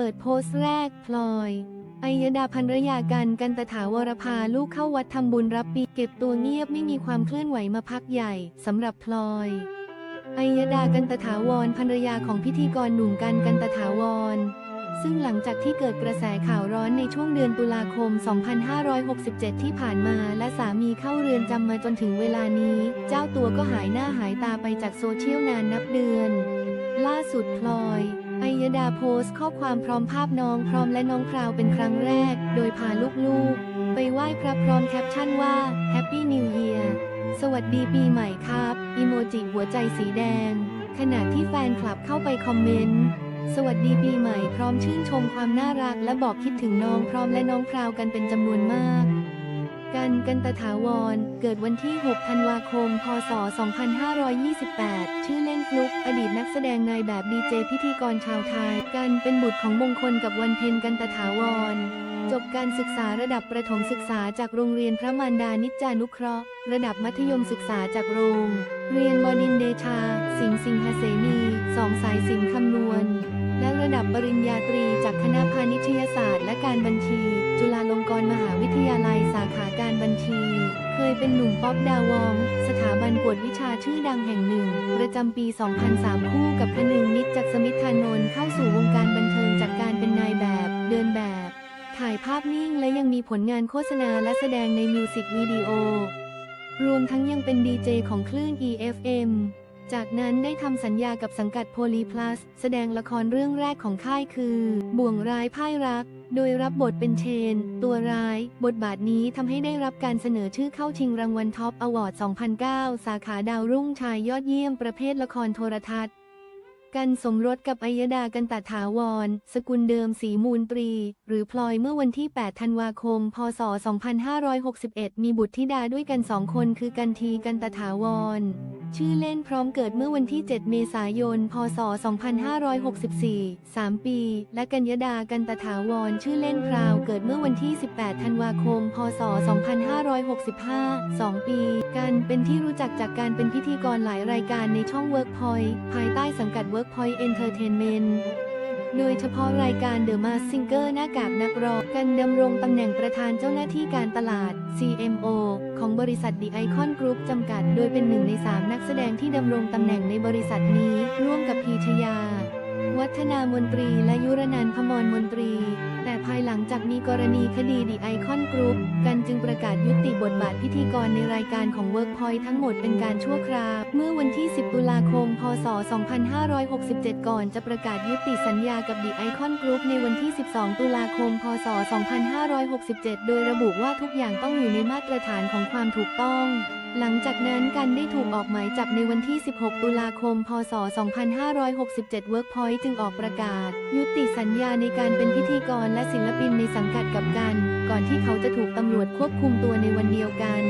เปิดโพสต์แรกพลอยอัยดาภรรยากันกันตถาวรพาลูกเข้าวัดทำบุญรับปีเก็บตัวเงียบไม่มีความเคลื่อนไหวมาพักใหญ่สำหรับพลอยอัยดากันตถาวรภรรยาของพิธีกรหนุ่มกันกันตถาวร ซึ่งหลังจากที่เกิดกระแสข่าวร้อนในช่วงเดือนตุลาคม 2567 ที่ผ่านมาและสามีเข้าเรือนจำมาจนถึงเวลานี้ เจ้าตัวก็หายหน้าหายตาไปจากโซเชียลนานนับเดือน ล่าสุดพลอย อัยดาโพสต์ข้อความพร้อมภาพน้องพร้อมและน้องพราวเป็นครั้งแรก โดยพาลูกๆ ไปไหว้พระพร้อมแคปชั่นว่า Happy New Year สวัสดีปีใหม่ครับ อีโมจิหัวใจสีแดง ขณะที่แฟนคลับเข้าไปคอมเมนต์ สวัสดีปีใหม่พร้อมชื่นชมความน่ารักและบอกคิดถึงน้องพร้อมและน้องพราวกันเป็นจำนวนมาก กันกันตถาวร เกิดวันที่ 6 ธันวาคม พศ 2528 ชื่อเล่นฟลุก อดีตนักแสดงนายแบบดีเจพิธีกรชาวไทย กันเป็นบุตรของมงคลกับวันเพ็ญกันตถาวร จบการศึกษาระดับประถมศึกษาจากโรงเรียนพระมารดานิจจานุเคราะห์ ระดับมัธยมศึกษาจากโรง เรียนบดินเดชา สิงห์สิงหเสนีสองสายสินคำนวณและระดับปริญญาตรีจากคณะพาณิชยศาสตร์และการบัญชี จุฬาลงกรณ์มหาวิทยาลัยสาขา การบัญชี เคยเป็นหนุ่มป๊อปดาวอง สถาบันกวดวิชาชื่อดังแห่งหนึ่ง ประจำปี 2003 คู่กับพนึงนิดจากสมิทธานนท์เข้าสู่วงการบันเทิงจากการเป็นนายแบบ เดินแบบ ถ่ายภาพนิ่งและยังมีผลงานโฆษณาและแสดงในมิวสิกวิดีโอ รวมทั้งยังเป็นดีเจของคลื่น EFM จากนั้นได้ทำสัญญากับสังกัดโพลีพลัส แสดงละครเรื่องแรกของค่ายคือ บ่วงร้ายพ่ายรัก โดยรับบทเป็นเชน ตัวร้าย บทบาทนี้ทำให้ได้รับการเสนอชื่อเข้าชิงรางวัลท็อปอวอร์ด 2009 สาขาดาวรุ่งชายยอดเยี่ยมประเภทละครโทรทัศน์ กันสมรสกับอัยดากันตถาวร สกุลเดิมสีมูลตรี หรือพลอยเมื่อวันที่ 8 ธันวาคม พศ 2561 มีบุตรธิดาด้วยกันสองคนคือกันทีกันตถาวร ชื่อเล่นพร้อมเกิดเมื่อวันที่ 7 เมษายน พศ 2564 3 ปี และกัญญดากันตถาวร ชื่อเล่นพราว เกิดเมื่อวันที่ 18 ธันวาคม พศ 2565 2 ปี กันเป็นที่รู้จักจากการเป็นพิธีกรหลายรายการในช่อง Workpoint ภายใต้สังกัด Workpoint Entertainment โดยเฉพาะรายการ The Mask Singer หน้ากากนักร้องกันดำรงตำแหน่งประธานเจ้าหน้าที่การตลาด CMO ของบริษัท The Icon Group จำกัด โดยเป็นหนึ่งในสามนักแสดงที่ดำรงตำแหน่งในบริษัทนี้ ร่วมกับพีชยา วัฒนามนตรีและยุรนันพมรมนตรี แต่ภายหลังจากมีกรณีคดีดีไอคอนกรุ๊ปกันจึงประกาศยุติ พิธีกรในรายการของ Workpoint ทั้งหมดเป็นการชั่วคราว เมื่อวันที่ 10 ตุลาคม พศ 2567 ก่อนจะประกาศยุติสัญญากับดีไอคอนกรุ๊ปในวันที่ 12 ตุลาคม พศ 2567 โดยระบุว่าทุกอย่างต้องอยู่ในมาตรฐานของความถูกต้อง หลังจากนั้นกันได้ถูกออกหมายจับในวันที่ 16 ตุลาคม พศ 2567 Workpoint จึงออกประกาศ ยุติสัญญาในการเป็นพิธีกรและศิลปินในสังกัดกับกัน ก่อนที่เขาจะถูกตำรวจควบคุมตัวในวันเดียวกัน